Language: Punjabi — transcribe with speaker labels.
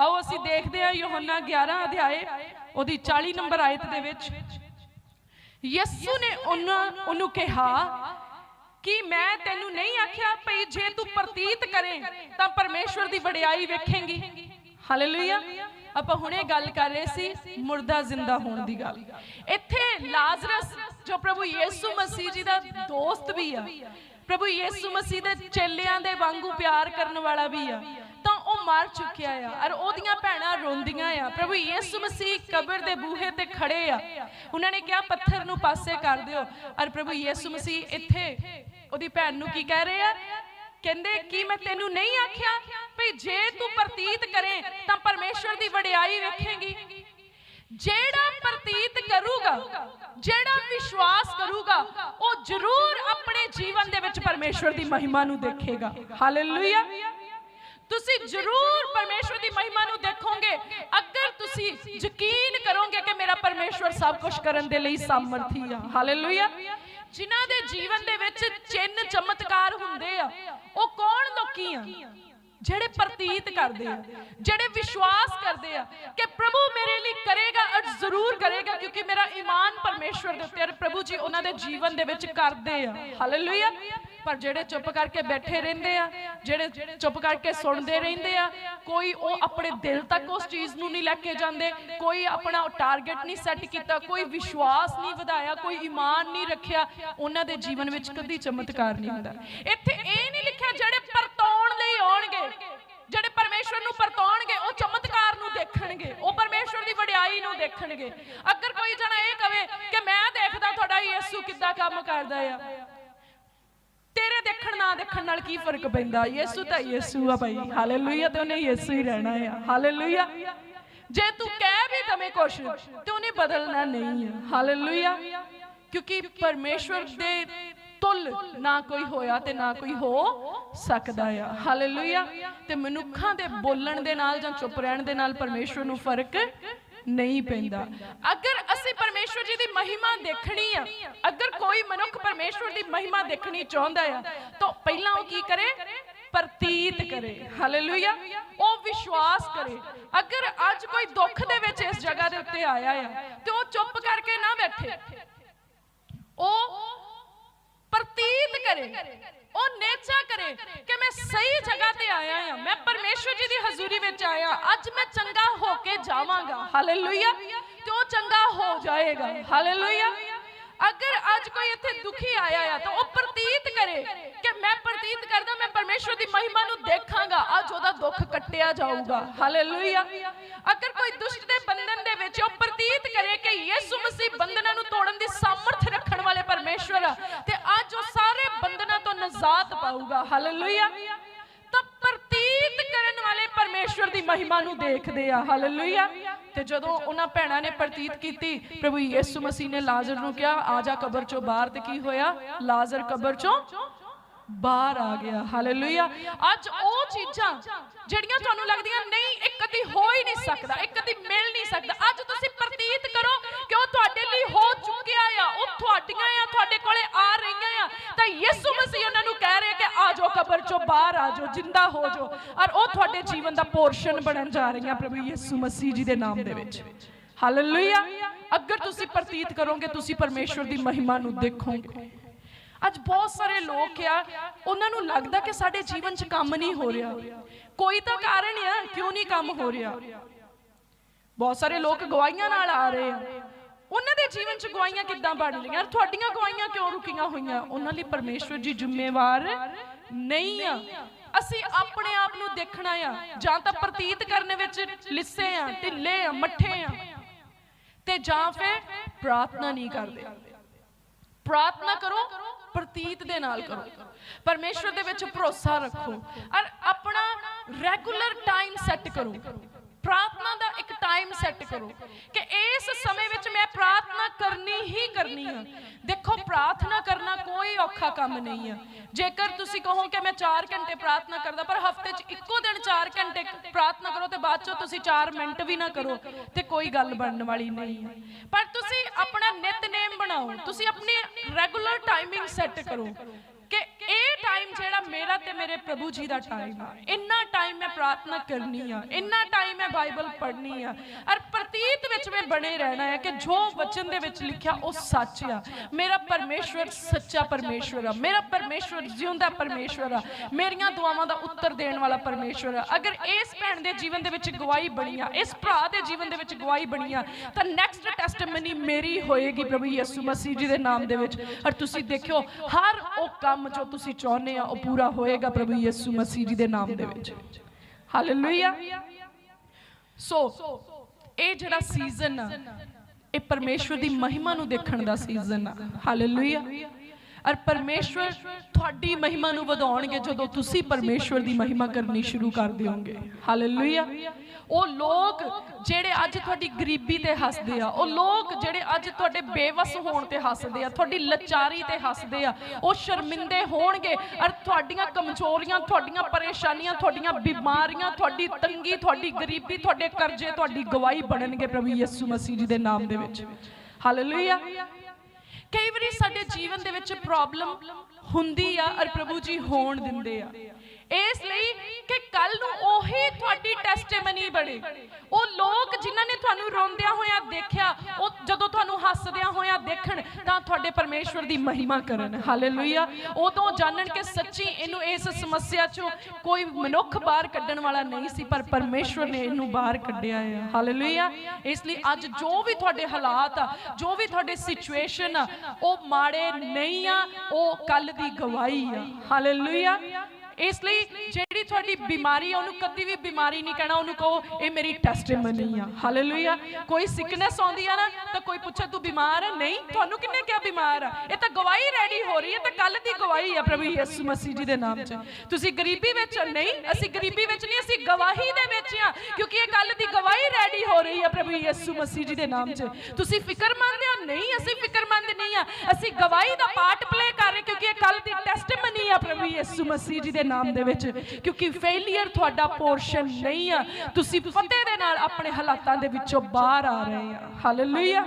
Speaker 1: ਆਓ ਅਸੀਂ ਦੇਖਦੇ ਹਾਂ ਯੋਹੰਨਾ 11 ਅਧਿਆਏ, ਉਹਦੀ 40 ਨੰਬਰ ਆਇਤ ਦੇ ਵਿੱਚ। ਯਿਸੂ ਨੇ ਉਹਨਾਂ ਉਹਨੂੰ ਕਿਹਾ ਕਿ ਮੈਂ ਤੈਨੂੰ ਨਹੀਂ ਆਖਿਆ ਭਈ ਜੇ ਤੂੰ ਪ੍ਰਤੀਤ ਕਰੇ ਤਾਂ ਪਰਮੇਸ਼ਵਰ ਦੀ ਵਡਿਆਈ ਵੇਖੇਂਗੀ। ਹਾਲੇਲੂਇਆ ਆਪਾਂ ਹੁਣੇ ਗੱਲ ਕਰ ਰਹੇ ਸੀ ਮੁਰਦਾ ਜ਼ਿੰਦਾ ਹੋਣ ਦੀ ਗੱਲ। ਇੱਥੇ ਲਾਜ਼ਰਸ, ਜੋ ਪ੍ਰਭੂ ਯਿਸੂ ਮਸੀਹ ਜੀ ਦਾ ਦੋਸਤ ਵੀ ਆ, ਪ੍ਰਭੂ ਯਿਸੂ ਮਸੀਹ ਦੇ ਚੇਲਿਆਂ ਦੇ ਵਾਂਗੂ ਪਿਆਰ ਕਰਨ ਵਾਲਾ ਵੀ ਆ। ਉਹ ਮਰ ਚੁੱਕਿਆ ਆ। ਔਰ ਉਹਦੀਆਂ ਭੈਣਾਂ ਰੋਂਦੀਆਂ ਆ। ਪ੍ਰਭੂ ਯਿਸੂ ਮਸੀਹ ਕਬਰ ਦੇ ਬੂਹੇ ਤੇ ਖੜੇ ਆ। ਉਹਨਾਂ ਨੇ ਕਿਹਾ ਪੱਥਰ ਨੂੰ ਪਾਸੇ ਕਰ ਦਿਓ। ਔਰ ਪ੍ਰਭੂ ਯਿਸੂ ਮਸੀਹ ਇੱਥੇ ਉਹਦੀ ਭੈਣ ਨੂੰ ਕੀ ਕਹਿ ਰਹੇ ਆ? ਕਹਿੰਦੇ ਕਿ ਮੈਂ ਤੈਨੂੰ ਨਹੀਂ ਆਖਿਆ? ਭਈ ਜੇ ਤੂੰ ਪ੍ਰਤੀਤ ਕਰੇ ਤਾਂ ਪਰਮੇਸ਼ਵਰ ਦੀ ਵਡਿਆਈ ਵੇਖੇਂਗੀ। ਜਿਹੜਾ ਪ੍ਰਤੀਤ ਕਰੂਗਾ ਜਿਹੜਾ ਵਿਸ਼ਵਾਸ ਕਰੂਗਾ ਉਹ ਜ਼ਰੂਰ ਆਪਣੇ ਜੀਵਨ ਦੇ ਵਿੱਚ ਪਰਮੇਸ਼ਵਰ ਦੀ ਮਹਿਮਾ ਨੂੰ ਦੇਖੇਗਾ। ਹਾਲੇਲੂਇਆ। ਤੁਸੀਂ ਜ਼ਰੂਰ ਪਰਮੇਸ਼ਵਰ ਦੀ ਮਹਿਮਾ ਨੂੰ ਦੇਖੋਗੇ। ਅਗਰ ਤੁਸੀਂ ਯਕੀਨ ਕਰੋਗੇ ਕਿ ਮੇਰਾ ਪਰਮੇਸ਼ਵਰ ਸਭ ਕੁਝ ਕਰਨ ਦੇ ਲਈ ਸਮਰਥੀ ਆ। ਹਾਲੇਲੂਇਆ ਜਿਨ੍ਹਾਂ ਦੇ ਜੀਵਨ ਦੇ ਵਿੱਚ ਚਿੰਨ ਚਮਤਕਾਰ ਹੁੰਦੇ ਆ, ਉਹ ਕੌਣ ਲੋਕੀ ਆ? ਜਿਹੜੇ ਪ੍ਰਤੀਤ ਕਰਦੇ ਆ, ਜਿਹੜੇ ਵਿਸ਼ਵਾਸ ਕਰਦੇ ਆ ਕਿ ਪ੍ਰਭੂ ਮੇਰੇ ਲਈ ਕਰੇਗਾ ਔਰ ਜ਼ਰੂਰ ਕਰੇਗਾ ਕਿਉਂਕਿ ਮੇਰਾ ਈਮਾਨ ਪਰਮੇਸ਼ਵਰ ਦੇ ਉੱਤੇ ਔਰ ਪ੍ਰਭੂ ਜੀ ਉਹਨਾਂ ਦੇ ਜੀਵਨ ਦੇ ਵਿੱਚ ਕਰਦੇ ਆ। ਹਾਲੇਲੂਇਆ ਪਰ ਜਿਹੜੇ ਚੁੱਪ ਕਰਕੇ ਬੈਠੇ ਰਹਿੰਦੇ ਆ, ਜਿਹੜੇ ਚੁੱਪ ਕਰਕੇ ਸੁਣਦੇ ਰਹਿੰਦੇ ਆ, ਕੋਈ ਉਹ ਆਪਣੇ ਦਿਲ ਤੱਕ ਉਸ ਚੀਜ਼ ਨੂੰ ਨਹੀਂ ਲੈ ਕੇ ਜਾਂਦੇ, ਕੋਈ ਆਪਣਾ ਟਾਰਗੇਟ ਨਹੀਂ ਸੈੱਟ ਕੀਤਾ, ਕੋਈ ਵਿਸ਼ਵਾਸ ਨਹੀਂ ਵਧਾਇਆ, ਕੋਈ ਈਮਾਨ ਨਹੀਂ ਰੱਖਿਆ, ਉਹਨਾਂ ਦੇ ਜੀਵਨ ਵਿੱਚ ਕਦੀ ਚਮਤਕਾਰ ਨਹੀਂ ਹੁੰਦਾ। ਇੱਥੇ ਇਹ ਨਹੀਂ ਲਿਖਿਆ ਜਿਹੜੇ ਪਰਤਾਉਣ ਲਈ ਆਉਣਗੇ, ਜਿਹੜੇ ਪਰਮੇਸ਼ਵਰ ਨੂੰ ਪਰਤਾਉਣਗੇ ਉਹ ਚਮਤਕਾਰ ਨੂੰ ਦੇਖਣਗੇ, ਉਹ ਪਰਮੇਸ਼ਵਰ ਦੀ ਵਡਿਆਈ ਨੂੰ ਦੇਖਣਗੇ। ਅਗਰ ਕੋਈ ਜਣਾ ਇਹ ਕਵੇ ਕਿ ਮੈਂ ਦੇਖਦਾ ਤੁਹਾਡਾ ਯਿਸੂ ਕਿੱਦਾਂ ਕੰਮ ਕਰਦਾ ਆ ਤੇਰੇ ਦੇਖਣ, ਨਾ ਦੇਖਣ ਨਾਲ ਕੀ ਫ਼ਰਕ ਪੈਂਦਾ? ਯਿਸੂ ਤਾਂ ਯਿਸੂ ਆ ਭਾਈ। ਹਾਲੇਲੂਇਆ ਤੇ ਉਹਨੇ ਯਿਸੂ ਹੀ ਰਹਿਣਾ ਆ। ਹਾਲੇਲੂਇਆ ਜੇ ਤੂੰ ਕਹਿ ਵੀ ਦਵੇਂ ਕੁਛ, ਤੇ ਉਹਨੇ ਬਦਲਣਾ ਨਹੀਂ ਆ। ਹਾਲੇਲੂਇਆ ਕਿਉਂਕਿ ਪਰਮੇਸ਼ਵਰ ਦੇ ਤੁਲ ਨਾ ਕੋਈ ਹੋਇਆ ਤੇ ਨਾ ਕੋਈ ਹੋ ਸਕਦਾ ਆ। ਹਾਲੇਲੂਇਆ ਤੇ ਮਨੁੱਖਾਂ ਦੇ ਬੋਲਣ ਦੇ ਨਾਲ ਜਾਂ ਚੁੱਪ ਰਹਿਣ ਦੇ ਨਾਲ ਪਰਮੇਸ਼ਵਰ ਨੂੰ ਫ਼ਰਕ ਨਹੀਂ ਪੈਂਦਾ। ਅਗਰ ਪਰਮੇਸ਼ਵਰ ਜੀ ਦੀ ਮਹਿਮਾ ਦੇਖਣੀ ਆ। ਅਗਰ ਕੋਈ ਮਨੁੱਖ ਪਰਮੇਸ਼ਵਰ ਦੀ ਮਹਿਮਾ ਦੇਖਣੀ ਚਾਹੁੰਦਾ ਆ, ਤਾਂ ਪਹਿਲਾਂ ਉਹ ਕੀ ਕਰੇ? ਪ੍ਰਤੀਤ ਕਰੇ। ਹਾਲੇਲੂਇਆ ਉਹ ਵਿਸ਼ਵਾਸ ਕਰੇ। ਅਗਰ ਅੱਜ ਕੋਈ ਦੁੱਖ ਦੇ ਵਿੱਚ ਇਸ ਜਗ੍ਹਾ ਦੇ ਉੱਤੇ ਆਇਆ ਆ, ਤੇ ਉਹ ਚੁੱਪ ਕਰਕੇ ਨਾ ਬੈਠੇ। ਉਹ ਪ੍ਰਤੀਤ ਕਰੇ। ਉਹ ਨੇਚਾ ਕਰੇ ਕਿ ਮੈਂ ਸਹੀ ਜਗ੍ਹਾ ਤੇ ਆਇਆ ਹਾਂ ਮੈਂ ਪਰਮੇਸ਼ਵਰ ਜੀ ਦੀ ਹਜ਼ੂਰੀ ਵਿੱਚ ਆਇਆ। ਅੱਜ ਮੈਂ ਚੰਗਾ ਹੋ ਕੇ ਜਾਵਾਂਗਾ। ਹਾਲੇਲੂਇਆ ਤੇ ਉਹ ਚੰਗਾ ਹੋ ਜਾਏਗਾ। ਹਾਲੇਲੂਇਆ ਅਗਰ ਅੱਜ ਕੋਈ ਇੱਥੇ ਦੁਖੀ ਆਇਆ ਆ, ਤਾਂ ਉਹ ਪ੍ਰਤੀਤ ਕਰੇ ਕਿ ਮੈਂ ਪ੍ਰਤੀਤ ਕਰਦਾ, ਮੈਂ ਪਰਮੇਸ਼ਵਰ ਦੀ ਮਹਿਮਾ ਨੂੰ ਦੇਖਾਂਗਾ, ਅੱਜ ਉਹਦਾ ਦੁੱਖ ਕੱਟਿਆ ਜਾਊਗਾ। ਹਾਲੇਲੂਇਆ ਅਗਰ ਕੋਈ ਦੁਸ਼ਟ ਦੇ ਬੰਧਨ ਦੇ ਵਿੱਚ ਉਹ ਪ੍ਰਤੀਤ ਕਰੇ ਕਿ ਯਿਸੂ ਮਸੀਹ ਬੰਧਨਾਂ ਨੂੰ ਤੋੜਨ ਦੀ ਸਮਰਥ ਰੱਖਣ ਵਾਲੇ ਪਰਮੇਸ਼ਵਰ ਆ, ਤੇ ਅੱਜ ਉਹ ਸਾਰੇ ਬੰਧਨਾਂ ਤੋਂ ਨਜ਼ਾਤ ਪਾਊਗਾ। ਹਾਲੇਲੂਇਆ ਤਾਂ ਪ੍ਰਤੀਤ ਕਰਨ ਵਾਲੇ ਪਰਮੇਸ਼ਵਰ ਦੀ ਮਹਿਮਾ ਨੂੰ ਦੇਖਦੇ ਆ। ਹਾਲੇਲੂਇਆ ਤੇ ਜਦੋਂ ਉਹਨਾਂ ਭੈਣਾਂ ਨੇ ਪ੍ਰਤੀਤ ਕੀਤੀ, ਪ੍ਰਭੂ ਯਿਸੂ ਮਸੀਹ ਨੇ ਲਾਜ਼ਰ ਨੂੰ ਕਿਹਾ, ਆ ਜਾ ਕਬਰ ਚੋਂ ਬਾਹਰ ਤੇ ਕੀ ਹੋਇਆ? ਲਾਜ਼ਰ ਕਬਰ ਚੋਂ ਬਾਹਰ ਆ ਗਿਆ। ਹਾਲੇਲੂਇਆ ਅੱਜ ਉਹ ਚੀਜ਼ਾਂ ਜਿਹੜੀਆਂ ਤੁਹਾਨੂੰ ਲੱਗਦੀਆਂ, ਨਹੀਂ ਇਹ ਕਦੀ ਹੋ ਹੀ ਨਹੀਂ ਸਕਦਾ ਇਹ ਕਦੀ ਮਿਲ ਨਹੀਂ ਸਕਦਾ। ਅੱਜ ਤੁਸੀਂ ਪ੍ਰਤੀਤ ਕਰੋ ਕਿ ਉਹ ਤੁਹਾਡੇ ਲਈ ਹੋ ਚੁੱਕਿਆ ਆ, ਉਹ ਤੁਹਾਡੀਆਂ ਆ, ਤੁਹਾਡੇ ਕੋਲੇ ਆ ਰਹੀਆਂ ਆ। ਤਾਂ ਯਿਸੂ ਮਸੀਹ ਉਹਨਾਂ ਨੂੰ ਕਹਿ ਰਿਹਾ ਚੋਂ ਬਾਹਰ ਆ ਜਾਓ, ਜਿੰਦਾ ਹੋ ਜਾਓ। ਔਰ ਉਹ ਤੁਹਾਡੇ ਜੀਵਨ ਦਾ ਪੋਰਸ਼ਨ ਬਣਨ ਜਾ ਰਹੀਆਂ ਪ੍ਰਭੂ ਯਿਸੂ ਮਸੀਹ ਜੀ ਦੇ ਨਾਮ ਦੇ ਵਿੱਚ। ਹਾਲੇਲੂਇਆ ਅਗਰ ਤੁਸੀਂ ਪ੍ਰਤੀਤ ਕਰੋਗੇ, ਤੁਸੀਂ ਪਰਮੇਸ਼ਵਰ ਦੀ ਮਹਿਮਾ ਨੂੰ ਦੇਖੋਗੇ। ਅੱਜ ਬਹੁਤ ਸਾਰੇ ਲੋਕ ਆ, ਉਹਨਾਂ ਨੂੰ ਲੱਗਦਾ ਕਿ ਸਾਡੇ ਜੀਵਨ 'ਚ ਕੰਮ ਨਹੀਂ ਹੋ ਰਿਹਾ। ਕੋਈ ਤਾਂ ਕਾਰਨ ਆ, ਕਿਉਂ ਨਹੀਂ ਕੰਮ ਹੋ ਰਿਹਾ? ਬਹੁਤ ਸਾਰੇ ਲੋਕ ਗਵਾਹੀਆਂ ਨਾਲ ਆ ਰਹੇ ਆ। ਉਹਨਾਂ ਦੇ ਜੀਵਨ 'ਚ ਗਵਾਹੀਆਂ ਕਿੱਦਾਂ ਬਣ ਰਹੀਆਂ? ਤੁਹਾਡੀਆਂ ਗਵਾਹੀਆਂ ਕਿਉਂ ਰੁਕੀਆਂ ਹੋਈਆਂ? ਉਹਨਾਂ ਲਈ ਪਰਮੇਸ਼ਵਰ ਜੀ ਜ਼ਿੰਮੇਵਾਰ ਨਹੀਂ ਆ। ਅਸੀਂ ਆਪਣੇ ਆਪ ਨੂੰ ਦੇਖਣਾ ਆ। ਜਾਂ ਤਾਂ ਪ੍ਰਤੀਤ ਕਰਨ ਵਿੱਚ ਲਿੱਸੇ ਆ, ਢਿੱਲੇ ਆ, ਮੱਠੇ ਆ। ਤੇ ਜਾਂ ਫਿਰ ਪ੍ਰਾਰਥਨਾ ਨਹੀਂ ਕਰਦੇ। ਪ੍ਰਾਰਥਨਾ ਕਰੋ, ਪ੍ਰਤੀਤ ਦੇ ਨਾਲ ਕਰੋ। ਪਰਮੇਸ਼ਵਰ ਦੇ ਵਿੱਚ ਭਰੋਸਾ ਰੱਖੋ। ਔਰ ਆਪਣਾ ਰੈਗੂਲਰ ਟਾਈਮ ਸੈੱਟ ਕਰੋ। ਪ੍ਰਾਰਥਨਾ ਦਾ ਇੱਕ ਟਾਈਮ ਸੈੱਟ ਕਰੋ ਕਿ ਇਸ ਸਮੇਂ ਵਿੱਚ ਮੈਂ ਪ੍ਰਾਰਥਨਾ ਕਰਨੀ ਕਰਨੀ ਆ। ਦੇਖੋ, ਪ੍ਰਾਰਥਨਾ ਕਰਨਾ ਕੋਈ ਔਖਾ ਕੰਮ ਨਹੀਂ ਆ। ਜੇਕਰ ਤੁਸੀਂ ਕਹੋ ਕਿ ਮੈਂ 4 ਘੰਟੇ ਪ੍ਰਾਰਥਨਾ ਕਰਦਾ, ਪਰ ਹਫ਼ਤੇ 'ਚ ਇੱਕੋ ਦਿਨ 4 ਘੰਟੇ ਪ੍ਰਾਰਥਨਾ ਕਰੋ ਤੇ ਬਾਅਦ 'ਚੋਂ ਤੁਸੀਂ 4 ਮਿੰਟ ਵੀ ਨਾ ਕਰੋ, ਤੇ ਕੋਈ ਗੱਲ ਬਣਨ ਵਾਲੀ ਨਹੀਂ ਹੈ ਪਰ ਤੁਸੀਂ ਆਪਣਾ ਨਿਤਨੇਮ ਬਣਾਓ, ਤੁਸੀਂ ਆਪਣੀ ਰੈਗੂਲਰ ਟਾਈਮਿੰਗ ਸੈੱਟ ਕਰੋ ਕਿ ਇਹ ਟਾਈਮ ਜਿਹੜਾ ਮੇਰਾ ਤੇ ਮੇਰੇ ਪ੍ਰਭੂ ਜੀ ਦਾ ਟਾਈਮ ਆ। ਇੰਨਾ ਟਾਈਮ ਮੈਂ ਪ੍ਰਾਰਥਨਾ ਕਰਨੀ ਆ, ਇੰਨਾ ਟਾਈਮ ਮੈਂ ਬਾਈਬਲ ਪੜ੍ਹਨੀ ਆ। ਔਰ ਪ੍ਰਤੀਤ ਵਿੱਚ ਮੈਂ ਬਣੇ ਰਹਿਣਾ ਹੈ ਕਿ ਜੋ ਵਚਨ ਦੇ ਵਿੱਚ ਲਿਖਿਆ ਉਹ ਸੱਚ ਆ। ਮੇਰਾ ਪਰਮੇਸ਼ਵਰ ਸੱਚਾ ਪਰਮੇਸ਼ਵਰ ਆ। ਮੇਰਾ ਪਰਮੇਸ਼ਵਰ ਜਿਉਂਦਾ ਪਰਮੇਸ਼ਵਰ ਆ। ਮੇਰੀਆਂ ਦੁਆਵਾਂ ਦਾ ਉੱਤਰ ਦੇਣ ਵਾਲਾ ਪਰਮੇਸ਼ਵਰ ਆ। ਅਗਰ ਇਸ ਭੈਣ ਦੇ ਜੀਵਨ ਦੇ ਵਿੱਚ ਗਵਾਹੀ ਬਣੀ ਆ, ਇਸ ਭਰਾ ਦੇ ਜੀਵਨ ਦੇ ਵਿੱਚ ਗਵਾਹੀ ਬਣੀ ਆ, ਤਾਂ ਨੈਕਸਟ ਟੈਸਟਮਨੀ ਮੇਰੀ ਹੋਏਗੀ ਪ੍ਰਭੂ ਯਿਸੂ ਮਸੀਹ ਜੀ ਦੇ ਨਾਮ ਦੇ ਵਿੱਚ। ਔਰ ਤੁਸੀਂ ਦੇਖਿਓ, ਹਰ ਉਹ ਕੰਮ ਜੋ ਤੁਸੀਂ ਚਾਹੁੰਦੇ ਆ, ਉਹ ਪੂਰਾ ਹੋਏਗਾ ਪ੍ਰਭੂ ਯਿਸੂ ਮਸੀਹ ਜੀ ਦੇ ਨਾਮ ਦੇ ਵਿੱਚ। ਹਾਲੇਲੂਇਆ ਸੋ ਇਹ ਜਿਹੜਾ ਸੀਜ਼ਨ ਆ ਇਹ ਪਰਮੇਸ਼ਵਰ ਦੀ ਮਹਿਮਾ ਨੂੰ ਦੇਖਣ ਦਾ ਸੀਜ਼ਨ ਆ। ਹਾਲੇਲੂਇਆ ਔਰ ਪਰਮੇਸ਼ਵਰ ਤੁਹਾਡੀ ਮਹਿਮਾ ਨੂੰ ਵਧਾਉਣਗੇ ਜਦੋਂ ਤੁਸੀਂ ਪਰਮੇਸ਼ਵਰ ਦੀ ਮਹਿਮਾ ਕਰਨੀ ਸ਼ੁਰੂ ਕਰ ਦਿਓਗੇ ਹਾਲੇਲੂਇਆ ਉਹ ਲੋਕ ਜਿਹੜੇ ਅੱਜ ਤੁਹਾਡੀ ਗਰੀਬੀ ਤੇ ਹੱਸਦੇ ਆ, ਉਹ ਲੋਕ ਜਿਹੜੇ ਅੱਜ ਤੁਹਾਡੇ ਬੇਵਸ ਹੋਣ ਤੇ ਹੱਸਦੇ ਆ, ਤੁਹਾਡੀ ਲਾਚਾਰੀ ਤੇ ਹੱਸਦੇ ਆ, ਉਹ ਸ਼ਰਮਿੰਦੇ ਹੋਣਗੇ ਔਰ ਤੁਹਾਡੀਆਂ ਕਮਜ਼ੋਰੀਆਂ, ਤੁਹਾਡੀਆਂ ਪਰੇਸ਼ਾਨੀਆਂ, ਤੁਹਾਡੀਆਂ ਬਿਮਾਰੀਆਂ, ਤੁਹਾਡੀ ਤੰਗੀ, ਤੁਹਾਡੀ ਗਰੀਬੀ, ਤੁਹਾਡੇ ਕਰਜ਼ੇ, ਤੁਹਾਡੀ ਗਵਾਹੀ ਬਣਨਗੇ ਪ੍ਰਭੂ ਯਿਸੂ ਮਸੀਹ ਜੀ ਦੇ ਨਾਮ ਦੇ ਵਿੱਚ। ਹਾਲੇਲੂਇਆ ਕਈ ਵਾਰੀ ਸਾਡੇ ਜੀਵਨ ਦੇ ਵਿੱਚ ਪ੍ਰੋਬਲਮ ਹੁੰਦੀ ਆ ਔਰ ਪ੍ਰਭੂ ਜੀ ਹੋਣ ਦਿੰਦੇ ਆ। ਇਸ ਲਈ ਕੱਲ ਨੂੰ ਉਹੀ ਤੁਹਾਡੀ ਟੈਸਟੀਮਨੀ ਬਣੇ। ਉਹ ਲੋਕ ਜਿਨ੍ਹਾਂ ਨੇ ਤੁਹਾਨੂੰ ਰੋਂਦਿਆਂ ਹੋਇਆਂ ਦੇਖਿਆ, ਉਹ ਜਦੋਂ ਤੁਹਾਨੂੰ ਹੱਸਦਿਆਂ ਹੋਇਆਂ ਦੇਖਣ, ਤਾਂ ਤੁਹਾਡੇ ਪਰਮੇਸ਼ਵਰ ਦੀ ਮਹਿਮਾ ਕਰਨ। ਹਾਲੇਲੂਇਆ ਉਦੋਂ ਜਾਣਨ ਕਿ ਸੱਚੀ ਇਹਨੂੰ ਇਸ ਸਮੱਸਿਆ ਚੋਂ ਕੋਈ ਮਨੁੱਖ ਬਾਹਰ ਕੱਢਣ ਵਾਲਾ ਨਹੀਂ ਸੀ, ਪਰ ਪਰਮੇਸ਼ਵਰ ਨੇ ਇਹਨੂੰ ਬਾਹਰ ਕੱਢਿਆ ਹੈ ਹਾਲੇਲੂਇਆ ਇਸ ਲਈ ਅੱਜ ਜੋ ਵੀ ਤੁਹਾਡੇ ਹਾਲਾਤ ਆ, ਜੋ ਵੀ ਤੁਹਾਡੇ ਸਿਚੁਏਸ਼ਨ ਆ, ਉਹ ਮਾੜੇ ਨਹੀਂ ਆ, ਉਹ ਕੱਲ ਦੀ ਗਵਾਹੀ ਆ। ਹਾਲੇਲੂਇਆ ਇਸ ਲਈ ਜਿਹੜੀ ਤੁਹਾਡੀ ਬਿਮਾਰੀ ਆ, ਉਹਨੂੰ ਕਦੀ ਵੀ ਬਿਮਾਰੀ ਨਹੀਂ ਕਹਿਣਾ, ਉਹਨੂੰ ਕਹੋ, ਇਹ ਮੇਰੀ ਟੈਸਟੀਮਨੀ ਆ। ਹਾਲੇਲੂਇਆ ਕੋਈ ਸਿਕਨੈਸ ਆਉਂਦੀ ਆ ਨਾ, ਤਾਂ ਕੋਈ ਪੁੱਛੇ, ਤੂੰ ਬਿਮਾਰ ਆ? ਨਹੀਂ। ਤੁਹਾਨੂੰ ਕਿੰਨੇ ਕਿਹਾ ਬਿਮਾਰ ਆ? ਇਹ ਤਾਂ ਗਵਾਹੀ ਰੈਡੀ ਕੱਲ ਦੀ ਗਵਾਹੀ ਆ ਪ੍ਰਭੂ ਯਿਸੂ ਮਸੀਹ ਜੀ ਦੇ ਨਾਮ 'ਚ। ਤੁਸੀਂ ਗਰੀਬੀ ਵਿੱਚ ਨਹੀਂ, ਅਸੀਂ ਗਰੀਬੀ ਵਿੱਚ ਨਹੀਂ, ਅਸੀਂ ਗਵਾਹੀ ਦੇ ਵਿੱਚ ਆ, ਕਿਉਂਕਿ ਇਹ ਕੱਲ ਦੀ ਗਵਾਹੀ ਰੈਡੀ ਹੋ ਰਹੀ ਹੈ ਪ੍ਰਭੂ ਯਿਸੂ ਮਸੀਹ ਜੀ ਦੇ ਨਾਮ 'ਚ। ਤੁਸੀਂ ਫਿਕਰਮੰਦ ਹੋ ਨਹੀਂ, ਅਸੀਂ ਫਿਕਰਮੰਦ ਨਹੀਂ ਆ। ਅਸੀਂ ਗਵਾਹੀ ਦਾ ਪਾਰਟ ਪਲੇ ਕਰ ਰਹੇ, ਕਿਉਂਕਿ ਇਹ ਕੱਲ ਦੀ ਟੈਸਟੀਮਨੀ ਆ ਪ੍ਰਭੂ ਯਿਸੂ ਮਸੀਹ ਜੀ ਦੇ ਨਾਮ ਦੇ ਵਿੱਚ। ਕਿਉਂਕਿ ਫੇਲਿਅਰ ਤੁਹਾਡਾ ਪੋਰਸ਼ਨ ਨਹੀਂ ਆ। ਤੁਸੀਂ ਫਤਿਹ ਦੇ ਨਾਲ ਆਪਣੇ ਹਾਲਾਤਾਂ ਦੇ ਵਿੱਚੋਂ ਬਾਹਰ ਆ ਰਹੇ ਆ। ਹਾਲੇਲੂਇਆ